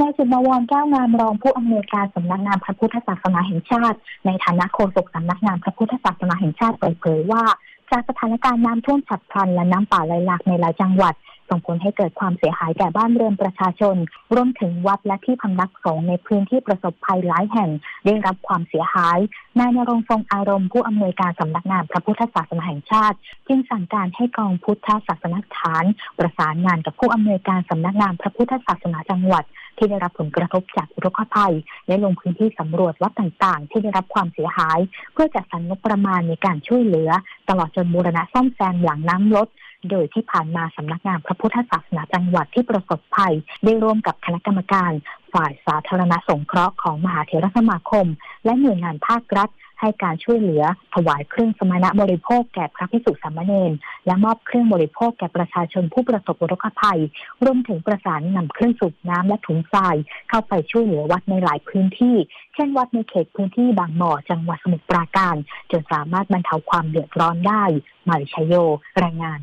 นายสุบวรแก้วงามรองผู้อำนวยการสำนักงานพระพุทธศาสนาแห่งชาติ ในฐานะโฆษกสำนักงานพระพุทธศาสนาแห่งชาติเปิดเผยว่า จากสถานการณ์น้ำท่วมฉับพลันและน้ำป่าไหลหลากในหลายจังหวัดส่งผลให้เกิดความเสียหายแก่บ้านเรือนประชาชน รวมถึงวัดและที่พำนักสงฆ์ในพื้นที่ประสบภัยหลายแห่ง ได้รับความเสียหาย นายนรงทรงอารมณ์ผู้อำนวยการสำนักงานพระพุทธศาสนาแห่งชาติ จึงสั่งการให้กองพุทธศาสนสถาน ประสานงานกับผู้อำนวยการสำนักงานพระพุทธศาสนาจังหวัด ที่ได้รับผลกระทบจากอุทกภัย และลงพื้นที่สำรวจวัดต่างๆ ที่ได้รับความเสียหาย เพื่อจัดสรรงบประมาณในการช่วยเหลือ ตลอดจนบูรณะซ่อมแซมหลังน้ำลดโดยที่ผ่านมาสำนักงานพระพุทธศาสนาจังหวัดที่ประสบภัย ได้ร่วมกับคณะกรรมการ ฝ่ายสาธารณสงเคราะห์ของมหาเถรสมาคม และหน่วยงานภาครัฐ ให้การช่วยเหลือ ถวายเครื่องสมณะบริโภคแก่พระภิกษุสามเณรและมอบเครื่องบริโภคแก่ประชาชนผู้ประสบอุทกภัย รวมถึงประสานนำเครื่องสูบน้ำและถุงทรายเข้าไปช่วยเหลือวัดในหลายพื้นที่ เช่นวัดในเขตพื้นที่บางบ่อจังหวัดสมุทรปราการ จนสามารถบรรเทาความเดือดร้อนได้มาริชยโย รายงาน